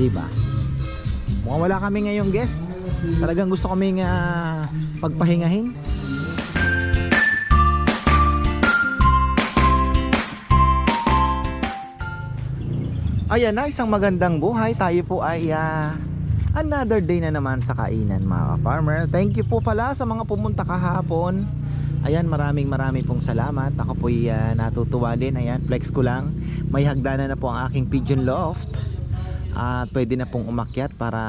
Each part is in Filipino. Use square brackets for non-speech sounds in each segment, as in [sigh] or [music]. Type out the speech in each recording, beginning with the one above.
Di ba? Mukhang wala kami ngayong guest. Talagang gusto kaming ah, pagpahingahin. Ayan na, isang magandang buhay. Tayo po ay ah, another day na naman sa kainan mga farmer. Thank you po pala sa mga pumunta kahapon. Ayan, maraming maraming pong salamat. Ako po ay ah, natutuwa din. Ayan, flex ko lang. May hagdanan na po ang aking pigeon loft. At pwede na pong umakyat para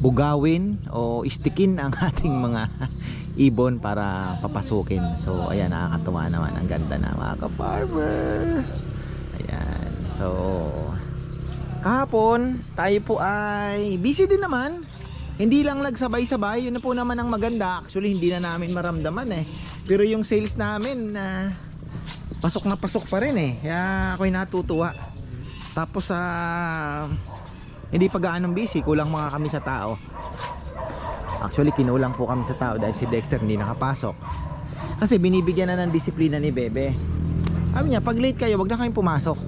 bugawin o istikin ang [laughs] ating mga ibon para papasukin. So, ayan, nakakatuwa naman. Ang ganda na mga ka-farmer. Ayan. So, kahapon, tayo po ay busy din naman. Hindi lang nagsabay-sabay. Yun na po naman ang maganda. Actually, hindi na namin maramdaman eh. Pero yung sales namin na pasok na pasok pa rin eh. Kaya ako'y natutuwa. Tapos sa hindi pa gaanong busy, kulang mga kami sa tao. Actually, kinulang po kami sa tao dahil si Dexter hindi nakapasok. Kasi binibigyan na ng disiplina ni Bebe. Sabi niya, pag late kayo, wag na kayong pumasok.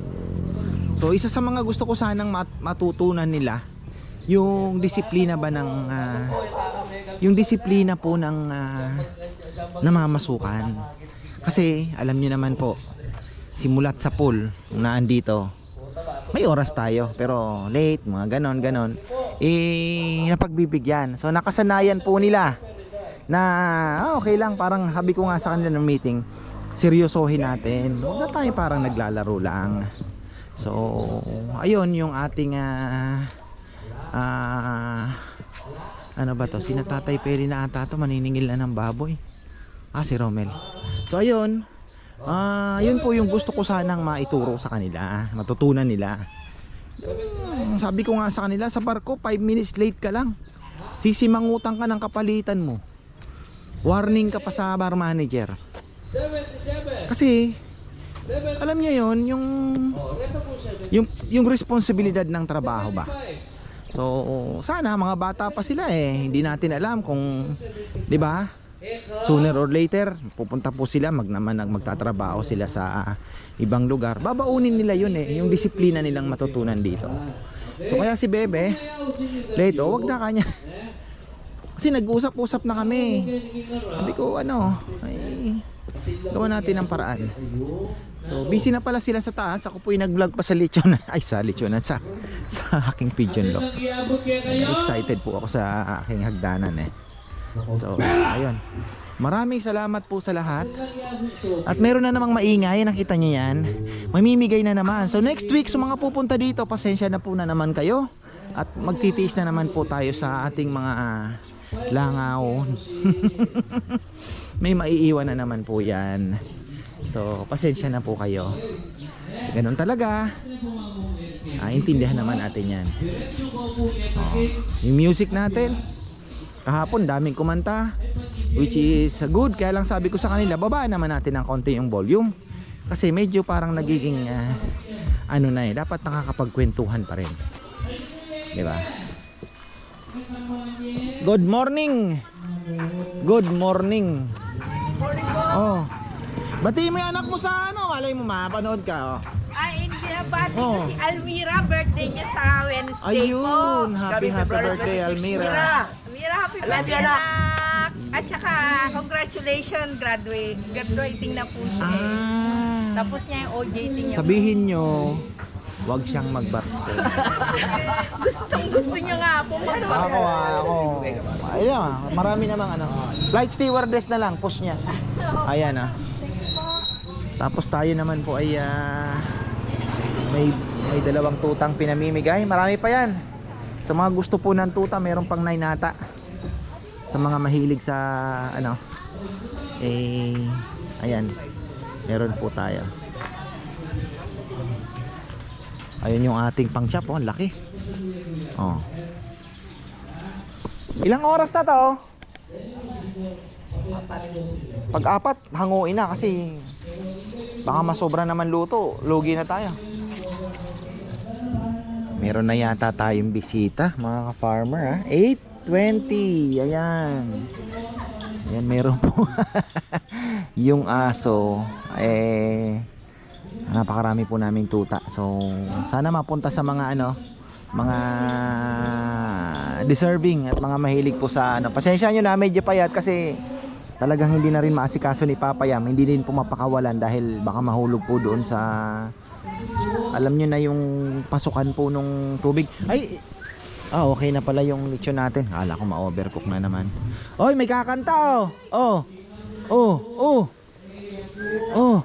So, isa sa mga gusto ko sanang mat- matutunan nila, yung disiplina ba ng, ah, yung disiplina po ng, uh, namamasukan. Kasi, alam niyo naman po, simulat sa pool, na andito, may oras tayo, pero late, mga ganon, ganon, eh, napagbibigyan. So, nakasanayan po nila na, ah, okay lang, parang habi ko nga sa kanila ng meeting, seryosohin natin. Huwag na tayo parang naglalaro lang. So, ayun yung ating ah ah, ano ba to? Sina Tatay Peri na ata to maniningil na ng baboy. Ah, si Romel. So, ayun. Ah, yun po yung gusto ko sanang maituro sa kanila, matutunan nila. Hmm, sabi ko nga sa kanila, sa barko 5 minutes late ka lang. Sisimangutang ka ng kapalitan mo. Warning ka pa sa bar manager. Kasi alam niya yon yung yung yung responsibilidad ng trabaho ba. So sana mga bata pa sila eh, hindi natin alam kung 'di ba? Sooner or later pupunta po sila mag naman magtatrabaho sila sa ibang lugar. Babaunin nila yun eh, yung disiplina nilang matutunan dito. So kaya si Bebe, late oh, wag na kanya. Kasi nag-usap-usap na kami. Sabi ko ano, ay gawa natin ang paraan. So busy na pala sila sa taas. Ako po yung nag-vlog pa sa lechon. [laughs] Ay sa lechonan sa sa aking pigeon loft. Excited po ako sa aking hagdanan eh. So ayun. Maraming salamat po sa lahat. At meron na namang maingay, nakita niyo yan. Mamimigay na naman. So next week sa mga pupunta dito, pasensya na po na naman kayo. At magtitiis na naman po tayo sa ating mga langaw. [laughs] May maiiwan na naman po yan. So, pasensya na po kayo. Ganun talaga. Ah, intindihan naman natin yan. Oh, yung music natin, kahapon daming kumanta, which is good. Kaya lang sabi ko sa kanila, babaan naman natin ng konti yung volume. Kasi medyo parang nagiging, ah, ano na eh, dapat nakakapagkwentuhan pa rin. Di ba? Good morning! Good morning! Oh. Bati mo yung anak mo sa ano, malay mo mapanood ka oh. Ay, hindi na bati Oh. ko si Almira. Birthday niya sa Wednesday Ayun, po. happy happy birthday Almira. Almira, happy I love birthday anak. anak. At saka, congratulations, graduate. Graduating na po siya. Ah. Tapos niya yung OJT niya. Sabihin nyo, wag siyang magbarko. [laughs] Gustong gusto niya nga po mag ako ah, ako. Ayun ah, marami namang ano. Flight stewardess na lang, push niya. Ayan ah. Tapos tayo naman po ay ah, may may dalawang tutang pinamimigay. Marami pa yan. Sa mga gusto po ng tuta, meron pang 9 ata. Sa mga mahilig sa ano eh ayan. Meron po tayo. Ayun yung ating pang oh, laki. Oh. Ilang oras na to? Pag apat, hanguin na kasi baka masobra naman luto. Lugi na tayo. Meron na yata tayong bisita, mga ka-farmer ha. 8.20. Ayan. Ayan, meron po. [laughs] yung aso, eh, napakarami po naming tuta. So, sana mapunta sa mga ano, mga deserving at mga mahilig po sa ano. Pasensya nyo na medyo payat kasi talagang hindi na rin maasikaso ni Papa Yam. Hindi din po mapakawalan dahil baka mahulog po doon sa alam nyo na yung pasukan po nung tubig. Ay, ah okay na pala yung lechon natin. Akala ko ma-overcook na naman. Oy, may kakanta oh. Oh. Oh, oh. Oh.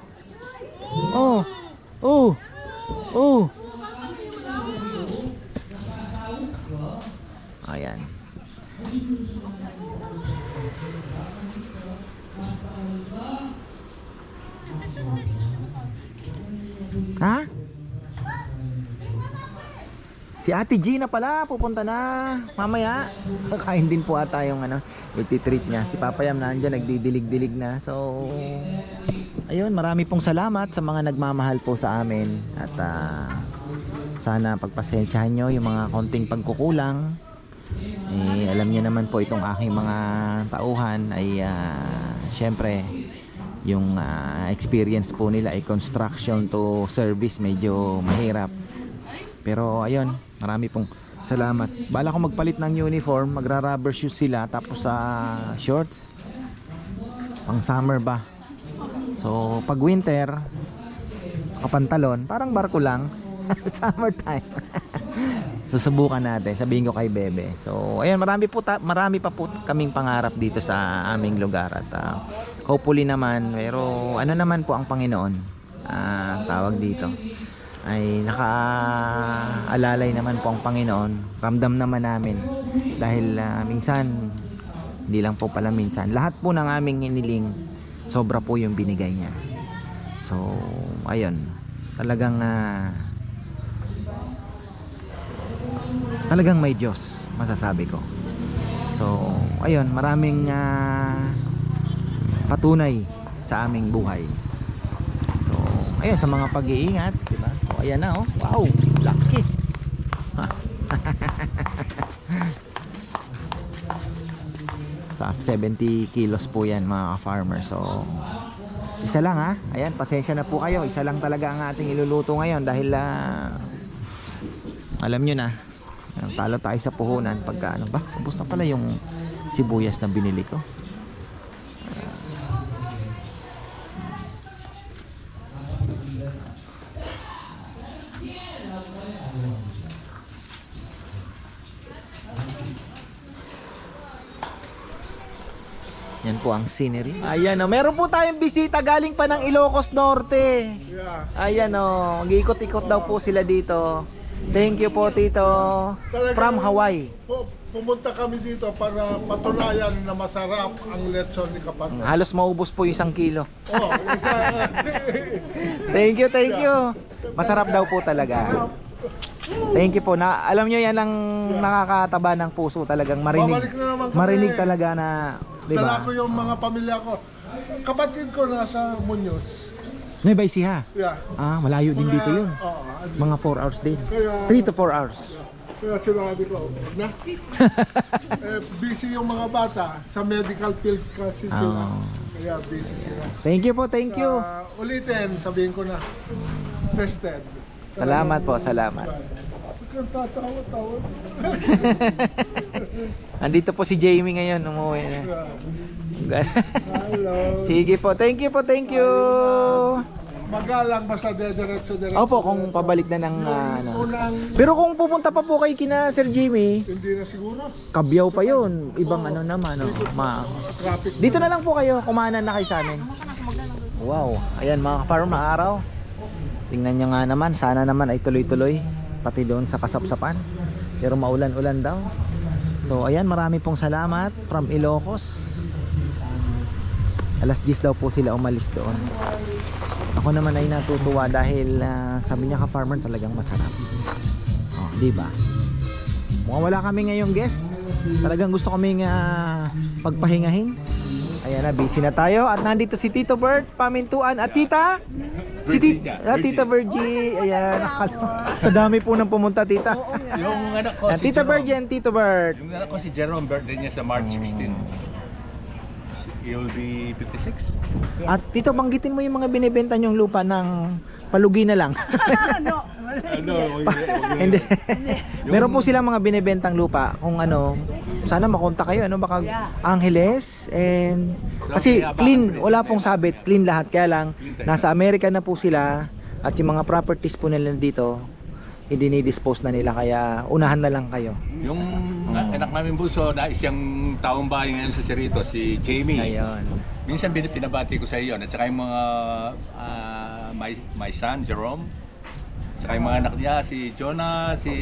Oh. Oh. Oh. Ayan. Ha? Si Ate Gina pala, pupunta na. Mamaya, kakain din po ata yung ano, treat niya. Si Papa Yam nandiyan, nagdidilig-dilig na. So, ayun, marami pong salamat sa mga nagmamahal po sa amin. At ah, sana pagpasensyahan nyo yung mga konting pagkukulang. Eh, alam niyo naman po itong aking mga tauhan ay ah, syempre yung ah, experience po nila ay construction to service medyo mahirap. Pero ayun, marami pong salamat. Bala ko magpalit ng uniform, magra-rubber shoes sila tapos sa shorts. Pang summer ba? So, pag winter, kapantalon, parang barko lang. [laughs] Summertime. [laughs] Susubukan natin, sabihin ko kay Bebe. So, ayun, marami po ta- marami pa po kaming pangarap dito sa aming lugar at ah, hopefully naman, pero ano naman po ang Panginoon? Ah, tawag dito ay nakaalalay naman po ang Panginoon. Ramdam naman namin dahil ah, minsan hindi lang po pala minsan. Lahat po ng aming hiniling sobra po yung binigay niya. So, ayun. Talagang ah, talagang may Diyos, masasabi ko. So, ayun, maraming ah, patunay sa aming buhay. So, ayun, sa mga pag-iingat, ayan na, oh. Wow, laki. [laughs] sa 70 kilos po yan mga farmer so isa lang ha ayan pasensya na po kayo isa lang talaga ang ating iluluto ngayon dahil ah, alam nyo na talo tayo sa puhunan pagka ano ba ubos na pala yung sibuyas na binili ko po ang scenery ayan o meron po tayong bisita galing pa ng Ilocos Norte Yeah. Ayan o, mag-ikot-ikot daw po sila dito. Thank you po Tito. From Hawaii. Pu- Pumunta kami dito para patunayan na masarap ang lechon ni Kapatid. Halos maubos po yung isang kilo. Oh, isa. [laughs] Thank you, thank you. Masarap daw po talaga. Thank you po. Na, alam nyo yan ang nakakataba ng puso talagang marinig. Babalik na naman kami. Marinig talaga na, di Dala ko yung mga pamilya ko. Kapatid ko nasa Muñoz. Nueva Ecija. Yeah. Ah, malayo din dito yun. Oo. Mga 4 hours din. Kaya- 3 to 4 hours. Kaya sinabi ko, na? [laughs] eh, busy yung mga bata. Sa medical field kasi sila. Oh. Kaya busy sila. Thank you po, thank you. Ah, ulitin, sabihin ko na. Tested. Salamat po, salamat. Kang tatawa-tawa. [laughs] Andito po si Jamie ngayon, umuwi na. Hello. [laughs] Sige po, thank you po, thank you. Magalang basta dediretso-diretso. Opo, kung pabalik na ng ah, ano. Unang, Pero kung pupunta pa po kay kina Sir Jimmy, hindi na siguro. kabyaw pa yun. Ibang ano naman, oh, ma Traffic. Dito na lang po kayo, kumanan na kayo sa amin. Wow, ayan mga farm araw. Tingnan nyo nga naman, sana naman ay tuloy-tuloy. Pati doon sa kasapsapan. Pero maulan-ulan daw. So ayan, marami pong salamat from Ilocos. Alas 10 daw po sila umalis doon. Ako naman ay natutuwa dahil ah, sabi niya ka-farmer talagang masarap. Oh, di ba? Mukhang wala kami ngayong guest. Talagang gusto kaming ah, pagpahingahin. Ayan na, busy na tayo. At nandito si Tito Bert, Pamintuan, at Tita? Si Tita, ah, Tita Virgie. Ayan, nakal- sa dami po nang pumunta, Tita. Yung anak ko Ayan, si Tita Jerome. Virgie and Tito Bert. Yung anak ko si Jerome, birthday niya sa March 16. He'll be 56. At Tito, banggitin mo yung mga binibenta nyong lupa ng palugi na lang. [laughs] no, Ano, [laughs] Hindi. Meron po silang mga binebentang lupa kung ano, sana makontak kayo ano baka Angeles and kasi clean, wala pong sabit, clean lahat kaya lang nasa Amerika na po sila at yung mga properties po nila dito hindi ni-dispose na nila kaya unahan na lang kayo. Yung ah, anak namin buso na siyang taong bahay ngayon sa Cerrito, si Jamie. Ayun. Minsan bin- pinabati ko sa iyo at saka yung mga ah, my, my son Jerome. Saka yung mga anak niya si Jonah, si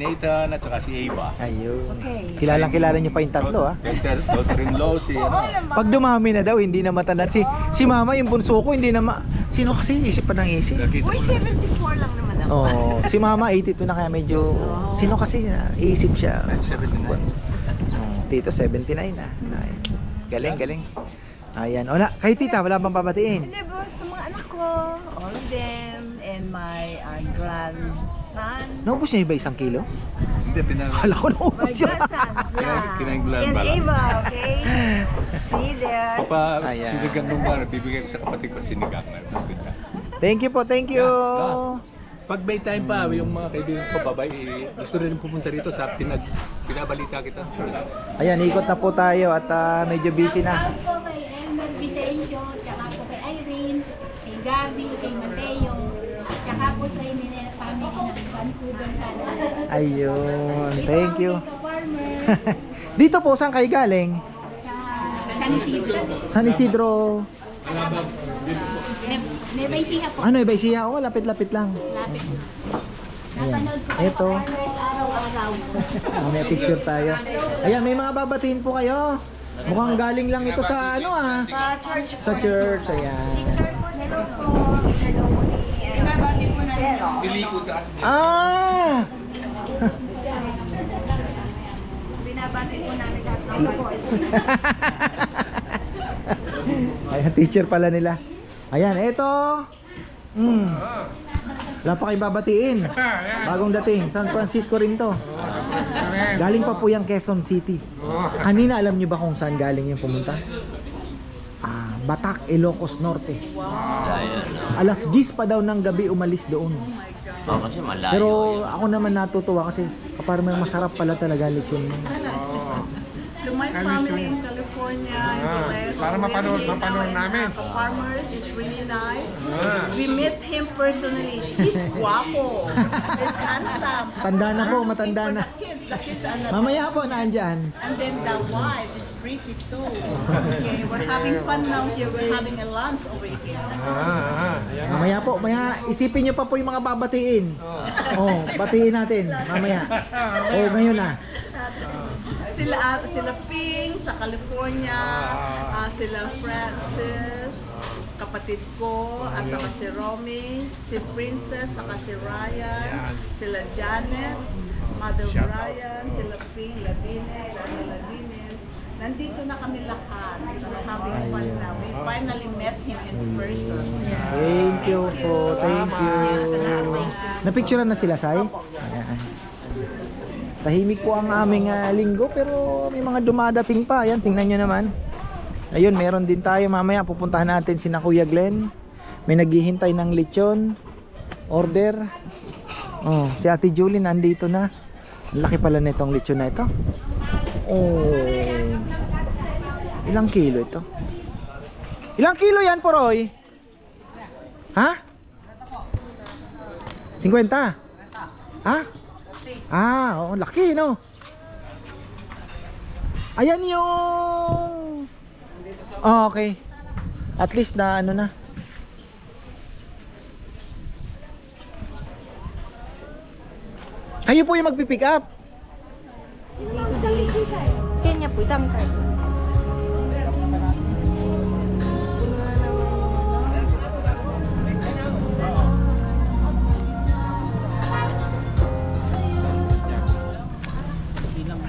Nathan at saka si Ava. Ayun. Okay. Kilalang kilala niyo pa yung tatlo ah. Daughter, daughter-in-law si ano. Pag dumami na daw, hindi na matanda. Si, si mama, yung bunso ko, hindi na ma... Sino kasi? Isip pa ng isip. Nakita Uy, ko na. 74 lang naman ako. Oo. si mama, 82 na kaya medyo... Sino kasi? ah, Iisip siya. 79. Oh, tito, 79 na. Ay, galing, galing. Ayan. O na, kayo tita, wala bang papatiin? Hindi ba, sa mga anak ko, all of them, and my uh, grandson. Naubos niya iba isang kilo? Hindi, pinag... Kala ko My naubos siya. grandsons, yeah. And ba lang? Ava, okay? See there. Papa, Ayan. sinigang nung bar, bibigay ko sa kapatid ko sinigang. Ganda. Thank you po, thank you. Yeah, Pag may time pa, yung mga kaibigan ko, babay, eh, gusto rin pumunta rito sa pinag, pinabalita kita. Ayan, ikot na po tayo at ah, medyo busy na. Shoutout po kay Elmer Vicencio, tsaka po kay Irene, kay Gabi, kay Mateo, tsaka po sa Eminent family ng Vancouver, Canada. Ayun, thank you. Ito po [laughs] Dito po, saan kayo galing? sa San Isidro. San Isidro. Nueva Ecija po. Ano, iba siya? Oh, lapit-lapit lang. Lapit po. Napanood ko Ito. kayo Farmers araw-araw. [laughs] Oh, may picture tayo. Ayan, may mga babatiin po kayo. Mukhang galing lang ito sa ano ah. Sa church Sa church, ayan. Hello po. Hello po ni Binabati po na Ah! Binabati po namin lahat ng. Ayan, teacher pala nila. Ayan, ito. Mm. Wala pa. Bagong dating. San Francisco rin to. Galing pa po yung Quezon City. Kanina alam niyo ba kung saan galing yung pumunta? Ah, Batak, Ilocos Norte. Alas 10 pa daw ng gabi umalis doon. Oh, kasi malayo. Pero ako naman natutuwa kasi parang masarap pala talaga lechon. To my family California, in Soledo, para mapanood- really, mapanood namin. uh, farmers is really nice. We met him personally. He's guapo. He's handsome. Tanda na po, matanda na. The kids, the kids are not. Mamaya po naandyan. And then the wife is pretty too. Okay, we're having fun now here. We're having a lunch over here. Ah, ah, ayan. Mamaya po, maya isipin niyo pa po yung mga babatiin. Oh, batiin natin mamaya. Oh, ngayon na. Sila ah, sila Ping sa California, ah, sila Francis, kapatid ko, at saka si Romy, si Princess, saka si Ryan, sila Janet, Mother Brian, sila Ping, Ladines, Daniel Ladines. Nandito na kami lahat. We're having fun now. We finally met him in person. Thank you po. Thank you. Napicturean na sila, Sai? Ayan. Tahimik po ang aming ah, linggo pero may mga dumadating pa. Ayan, tingnan nyo naman. Ayun, meron din tayo mamaya. Pupuntahan natin si na Kuya Glenn. May naghihintay ng lechon. Order. Oh, si Ate Julie nandito na. Ang laki pala nitong lechon na ito. Oh. Ilang kilo ito? Ilang kilo yan, Poroy? Ha? 50? Ha? Ah, oo, laki, no? Ayan yung... Oh, okay. At least na ano na. Kayo po yung magpipick up. Kenya po, dam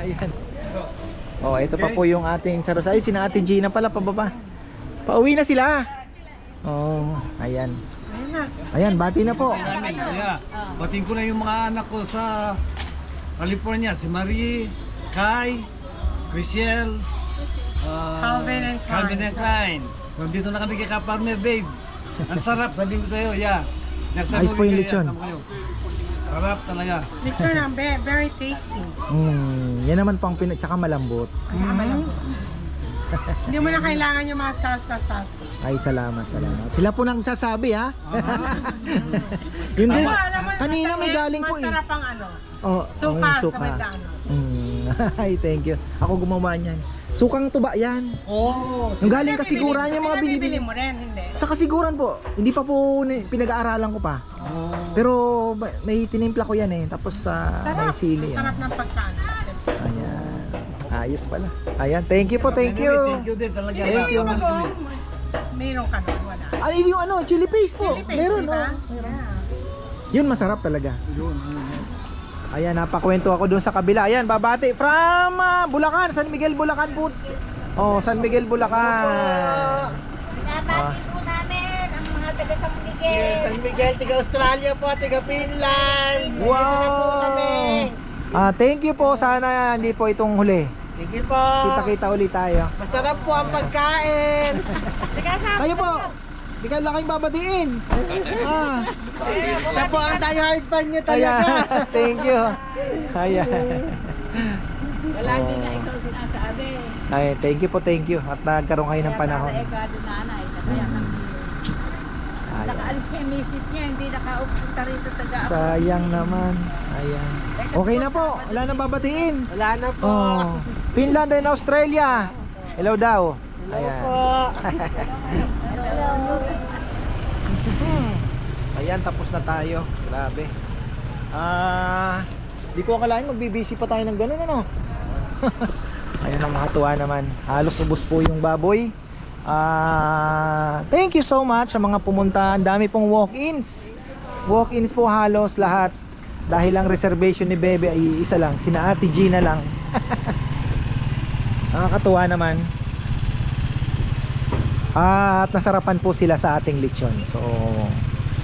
Ayan. Oh, ito pa po yung ating saros. Ay, sina Ate Gina pala pababa. Pauwi na sila. Oh, ayan. Ayan, bati na po. Kaya, batiin ko na yung mga anak ko sa California. Si Marie, Kai, Chriselle, uh, Calvin and Klein. Calvin and Klein. So, dito na kami kay Kaparmer, babe. Ang sarap, sabihin ko sa'yo, yeah. Next time Ayos po yung lechon. Sarap talaga. Lechon be- very tasty. Mm, yan naman po ang pina... Tsaka malambot. Hindi mo na kailangan yung mga salsa-salsa. Ay, salamat, salamat. Sila po nang sasabi, ha? [laughs] Yun din. Alam mo, Kanina may galing po, eh. Masarap ang ano. Oh, Suka, oh, sa may daan. Mm. [laughs] Ay, thank you. Ako gumawa niyan. Sukang tuba yan. Oo. Yung galing kasiguran yung mga Pinabibili binibili. mo rin, hindi. Sa kasiguran po, hindi pa po ni- pinag-aaralan ko pa. Pero ba- may tinimpla ko yan eh. Tapos sa may Sarap. sili. Sarap Yan. ng pagkaano. Ayan. Ayos pala. Ayan, thank you po, thank you. Thank you din talaga. Thank you. Oh, mayroon ka nun, wala. Ano yung ano, chili paste po. Chili paste, Meron, di ba? oh. Yeah. Yun masarap talaga. Yun, ano, yun. Ayan, napakwento ako dun sa kabila. Ayan, babati from ah, Bulacan, San Miguel, Bulacan po. Oh, San Miguel, Bulacan. Binabati po namin ang mga taga San Miguel. San Miguel, tiga Australia po, tiga Finland. Wow! Nandito na po kami. Ah, thank you po. Sana hindi po itong huli. Sige po. Kita-kita ulit tayo. Masarap po ang pagkain. [laughs] Kayo po. Di ka lang kayong babatiin. ah, Siya po ang diehard fan niya ayan. talaga. [laughs] thank you. Ayan. Wala din na ikaw sinasabi. Ay, thank you po, thank you. At nagkaroon kayo ng panahon. Kaya para ikaw nanay. Kaya nang Ayan. nakaalis kay misis niya, hindi nakaupunta rito taga Sayang naman. Ayan. Okay na po. Wala nang babatiin. Wala na po. Oh. Finland and Australia. Hello daw. Ayan. po. [laughs] Ayan, tapos na tayo. Grabe. Ah, di ko akalain magbibisi pa tayo ng ganun ano. [laughs] Ayan ang mga tuwa naman. Halos ubos po yung baboy. Ah, thank you so much sa mga pumunta. Ang dami pong walk-ins. Walk-ins po halos lahat. Dahil ang reservation ni Bebe ay isa lang, sina Ate Gina lang. [laughs] Nakakatuwa naman. At nasarapan po sila sa ating lechon. So,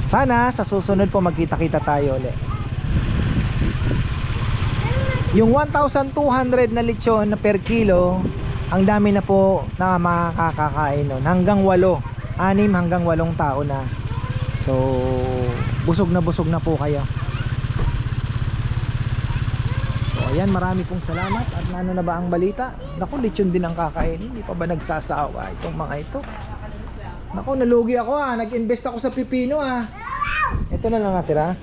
sana sa susunod po magkita-kita tayo ulit. Yung 1,200 na lechon per kilo, ang dami na po na makakakain nun. Hanggang 8, 6 hanggang 8 tao na. So, busog na busog na po kayo. So, ayan, marami pong salamat. At ano na ba ang balita? Naku, lechon din ang kakainin. Hindi pa ba nagsasawa itong mga ito? Naku, nalugi ako ah. Nag-invest ako sa pipino ah. Ito na lang natira.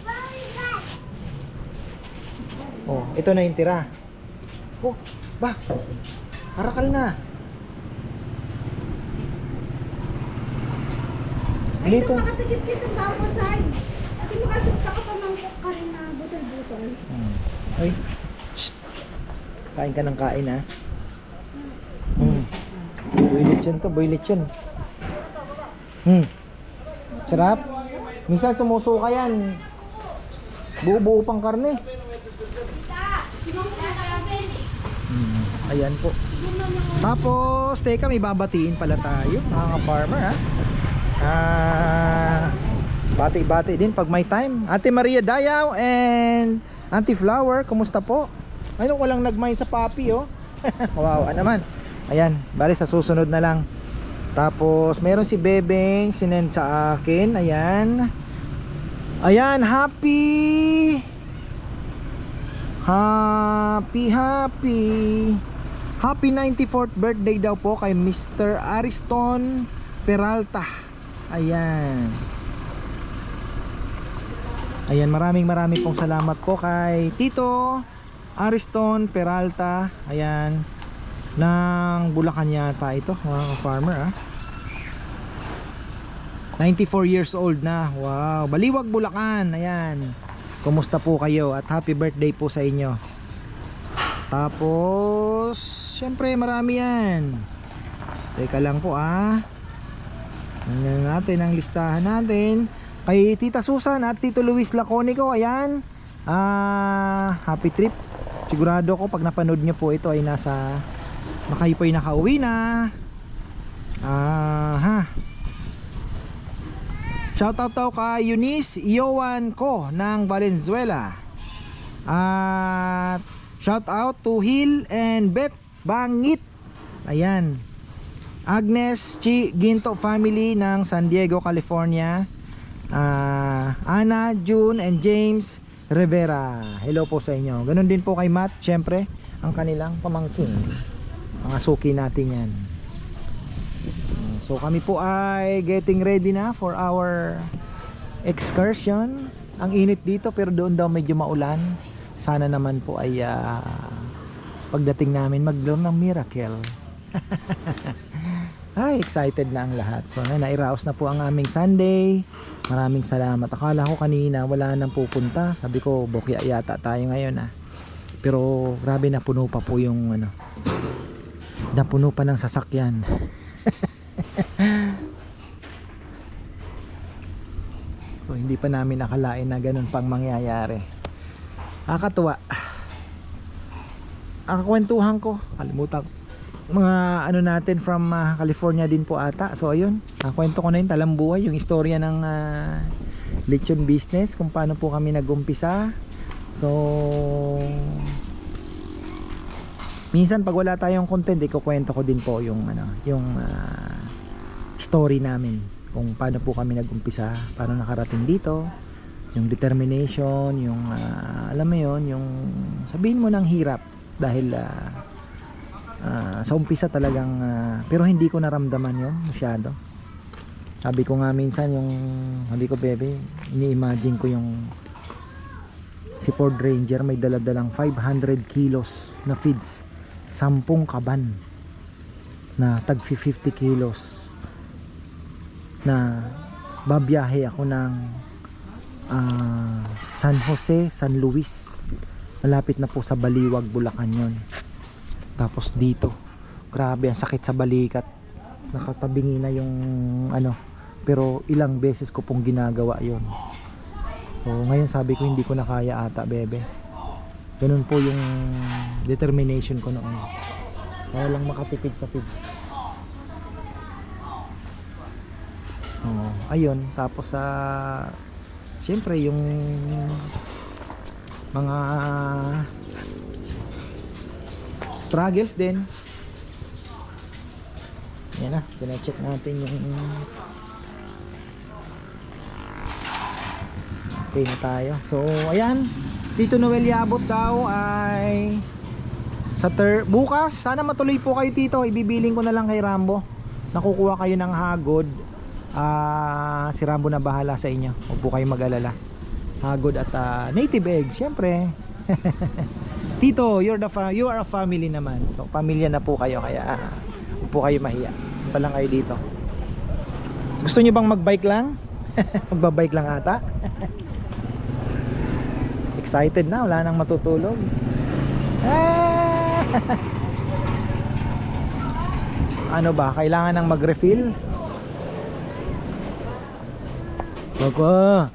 Oh, ito na yung tira. Oh, ba? Karakal na. Dito. Makatigip kita ng bawasay. At makasita ka pa mangkok ka rin na butol-butol. Hmm. Ay. Kain ka ng kain ha. Hmm. Boy lechon to, boy lechon. Hmm. Sarap. Minsan sumusuka yan. Buo-buo pang karne. Hmm. Ayan po. Tapos, teka, may babatiin pala tayo, mga farmer ha. Ah, bati-bati din pag may time. Ate Maria Dayaw and Auntie Flower, kumusta po? Ayun, walang nagmay sa papi oh. [laughs] Kawawa naman. Ayan, bali sa susunod na lang. Tapos, meron si Bebeng sinend sa akin. Ayan. Ayan, happy Happy, happy Happy 94th birthday daw po kay Mr. Ariston Peralta Ayan Ayan, maraming maraming pong salamat po kay Tito Ariston Peralta Ayan ng Bulacan yata ito mga farmer ah. 94 years old na wow Baliwag Bulacan ayan. Kumusta po kayo at happy birthday po sa inyo. Tapos syempre marami yan. Teka lang po ah. Tingnan natin ang listahan natin. Kay Tita Susan at Tito Luis Laconico ayan ah happy trip sigurado ko pag napanood nyo po ito ay nasa na kayo po ay nakauwi na ah ha Shoutout daw kay Eunice Iowan ko ng Valenzuela. At shoutout to Hill and Beth Bangit. Ayan. Agnes Chi Ginto family ng San Diego, California. Ah, Ana, June, and James Rivera. Hello po sa inyo. Ganon din po kay Matt, syempre, ang kanilang pamangkin. Mga suki natin yan. So kami po ay getting ready na for our excursion. Ang init dito pero doon daw medyo maulan. Sana naman po ay ah, pagdating namin magloon ng miracle. [laughs] Ay, excited na ang lahat. So, na, nairaos na po ang aming Sunday. Maraming salamat. Akala ko kanina wala nang pupunta. Sabi ko, bokya yata tayo ngayon ah. Pero grabe na puno pa po yung ano. Napuno pa ng sasakyan. [laughs] so, hindi pa namin nakalain na ganun pang mangyayari. Nakakatuwa. Ang kwentuhan ko, kalimutan ko mga ano natin from ah, California din po ata. So ayun, kwento ko na yung talambuhay, yung istorya ng uh, lechon business, kung paano po kami nagumpisa. So minsan pag wala tayong content, ikukwento ko din po yung ano, yung ah, story namin kung paano po kami nagumpisa, paano nakarating dito, yung determination, yung ah, alam mo yon, yung sabihin mo ng hirap dahil ah, Ah, sa umpisa talagang ah, pero hindi ko naramdaman yon masyado. Sabi ko nga minsan yung sabi ko bebe ini-imagine ko yung si Ford Ranger may daladalang 500 kilos na feeds 10 kaban na tag 50 kilos na babiyahe ako ng ah, San Jose, San Luis malapit na po sa Baliwag, Bulacan yon tapos dito grabe ang sakit sa balikat. Nakatabingi na yung ano pero ilang beses ko pong ginagawa yon so ngayon sabi ko hindi ko na kaya ata bebe. Ganun po yung determination ko noon. Kaya lang makatipid sa feeds oh, ayun. Tapos sa syempre yung mga struggles din. Yan na check natin yung okay na tayo. So ayan. Si Tito Noel Yabot daw ay sa ter bukas sana matuloy po kayo Tito. Ibibiling ko na lang kay Rambo. Nakukuha kayo ng hagod. Ah, si Rambo na bahala sa inyo. Huwag po kayo mag-alala. Hagod at ah, native eggs syempre [laughs] Tito, you're the fa- you are a family naman. So, pamilya na po kayo kaya huwag po kayo mahiya. Pa lang kayo dito. Gusto niyo bang magbike lang? [laughs] Magbabike lang ata. [laughs] Excited na, wala nang matutulog. Ah! [laughs] ano ba, kailangan nang mag-refill? Baka.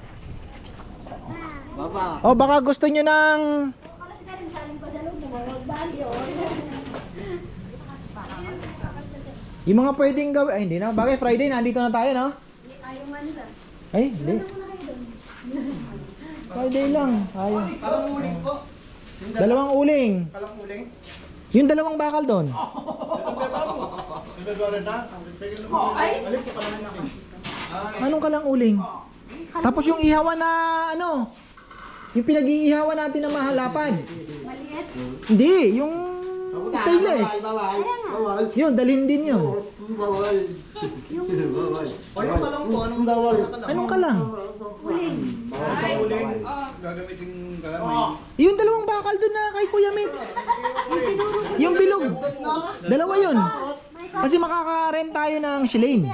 Baba. Oh, baka gusto niyo ng Yung mga pwedeng gawin, ay hindi na. Bagay Friday, nandito na tayo, no? Ayaw man nila. Ay, hindi. Friday lang. Ayaw. Parang uling po. Dalawang uling. Parang uling. Yung dalawang bakal doon. Anong kalang uling? Tapos yung ihawan na ano? Yung pinag-iihawan natin na mahalapan. Maliit. Hindi, yung stainless. Yun, dalhin din yun. [laughs] Ano ka lang po? Anong bawal? Anong kalang? Uling. Gagamitin kalamay. Yung dalawang bakal doon na kay Kuya Mitz. Yung bilog. Dalawa yun. Kasi makaka-rent tayo ng Shilane.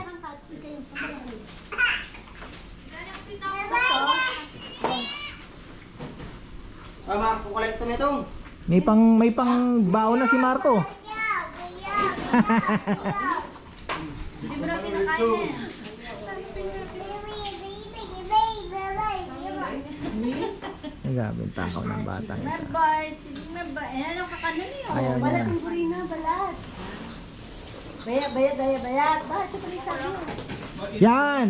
Tama, kukolekto mo itong. May pang may pang baon na si Marco. Mo grabe takaw ng bata ito. Mabait. Eh, anong kakanan niyo? Ayaw niya Balat na. ng burina, balat. Bayat, bayat, bayat, bayat. Bakit sa palita niyo? Yan!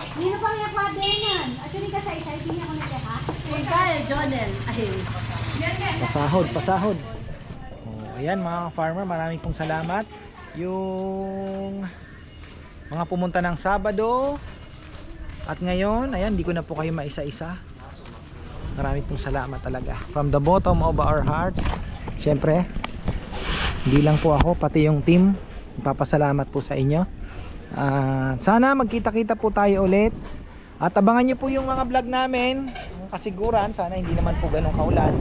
Hat? Hindi na pang yakwa din Actually ka sa isa, hindi niya ako nagkaka. Eh, kaya, Jonel. Ay, Pasahod, pasahod. Oh, ayan mga farmer, maraming pong salamat. Yung mga pumunta ng Sabado. At ngayon, ayan, di ko na po kayo maisa-isa. Marami pong salamat talaga. From the bottom of our hearts, syempre, hindi lang po ako, pati yung team. Papasalamat po sa inyo. Ah, sana magkita-kita po tayo ulit. At abangan nyo po yung mga vlog namin. Kasiguran, sana hindi naman po ganun kaulan.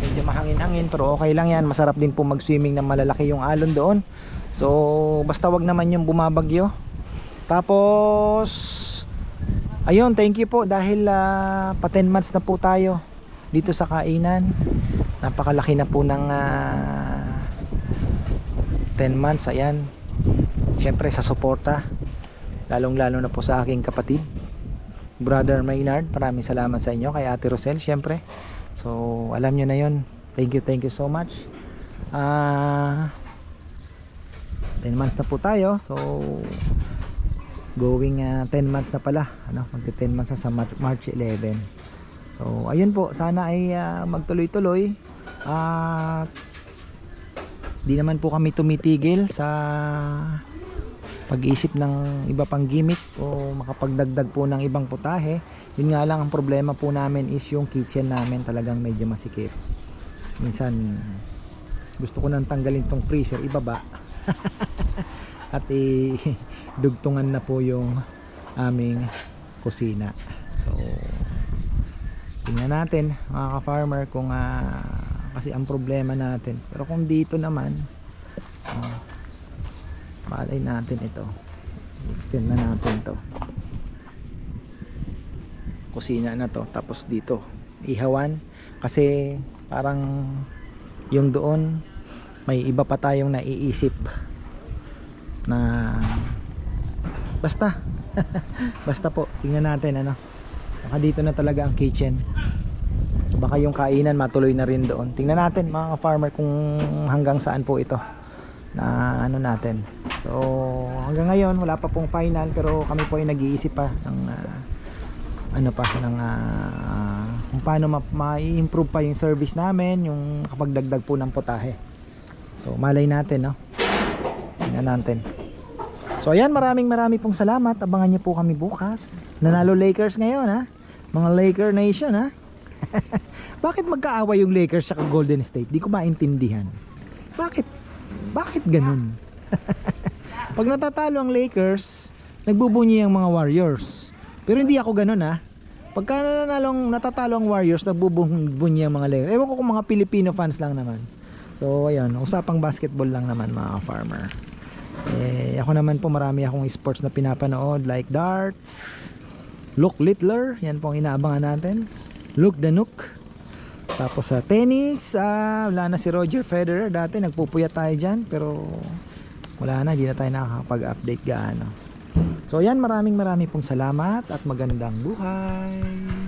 Medyo mahangin-hangin pero okay lang yan. Masarap din po mag-swimming ng malalaki yung alon doon. So, basta wag naman yung bumabagyo. Tapos, ayun, thank you po dahil ah, pa 10 months na po tayo dito sa kainan. Napakalaki na po ng ah, 10 months, ayan. Siyempre sa suporta. Lalong lalo na po sa aking kapatid. Brother Maynard, maraming salamat sa inyo. Kay Ate Rosel, syempre. So, alam nyo na yon. Thank you, thank you so much. Ah... 10 months na po tayo. So, going ah, 10 months na pala. Ano, magti 10 months na sa Mar- March 11. So, ayun po. Sana ay ah, magtuloy-tuloy. At di naman po kami tumitigil sa pag-isip ng iba pang gimmick o makapagdagdag po ng ibang putahe. Yun nga lang ang problema po namin is yung kitchen namin talagang medyo masikip. Minsan gusto ko nang tanggalin tong freezer ibaba [laughs] at i dugtungan na po yung aming kusina. So tingnan natin mga ka-farmer kung ah, kasi ang problema natin. Pero kung dito naman malay natin ito. extend na natin to. Kusina na to. Tapos dito ihawan kasi parang yung doon may iba pa tayong naiisip na basta [laughs] basta po tingnan natin ano baka dito na talaga ang kitchen baka yung kainan matuloy na rin doon tingnan natin mga farmer kung hanggang saan po ito na ano natin so hanggang ngayon wala pa pong final pero kami po ay nag-iisip pa ng ah, ano pa ng ah, kung paano ma- ma-improve pa yung service namin yung kapag dagdag po ng potahe. So malay natin no? Tingnan natin. So ayan maraming marami pong salamat. Abangan niyo po kami bukas. Nanalo Lakers ngayon ha? Mga Laker Nation ha? [laughs] Bakit magkaaway yung Lakers sa Golden State? Di ko maintindihan. Bakit? Bakit ganun [laughs] pag natatalo ang Lakers nagbubunyi ang mga Warriors. Pero hindi ako ganun ha pagka nananalong natatalo ang Warriors nagbubunyi ang mga Lakers. Ewan ko kung mga Filipino fans lang naman. So ayun usapang basketball lang naman mga farmer. Eh ako naman po marami akong sports na pinapanood like darts Luke Littler yan po ang inaabangan natin. Luke the Nook. Tapos sa tennis, ah, wala na si Roger Federer. Dati nagpupuyat tayo dyan, pero wala na, hindi na tayo nakakapag-update gaano. So yan, maraming maraming pong salamat at magandang buhay.